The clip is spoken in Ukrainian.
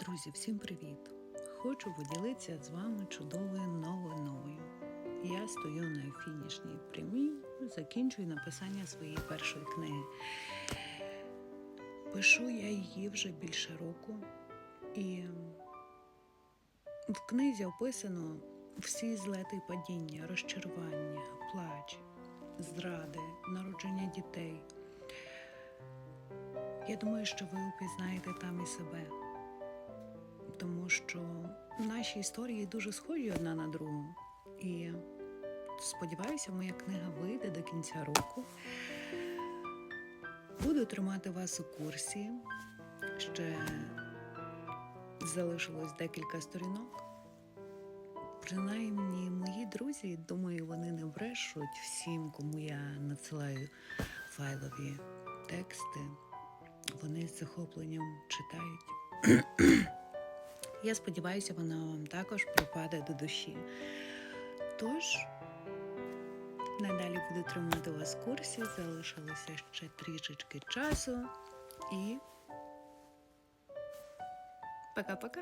Друзі, всім привіт! Хочу поділитися з вами чудовою новиною. Я стою на фінішній прямій, закінчую написання своєї першої книги. Пишу я її вже більше року, і в книзі описано всі злети і падіння, розчарування, плач, зради, народження дітей. Я думаю, що ви упізнаєте там і себе тому що наші історії дуже схожі одна на другу. І сподіваюся, моя книга вийде до кінця року. Буду тримати вас у курсі. Ще залишилось декілька сторінок. Принаймні, мої друзі, думаю, вони не брешуть всім, кому я надсилаю файлові тексти. Вони з захопленням читають. Я сподіваюся, вона вам також припаде до душі. Тож, надалі буду тримати вас в курсі, залишилося ще трішечки часу і пока-пока!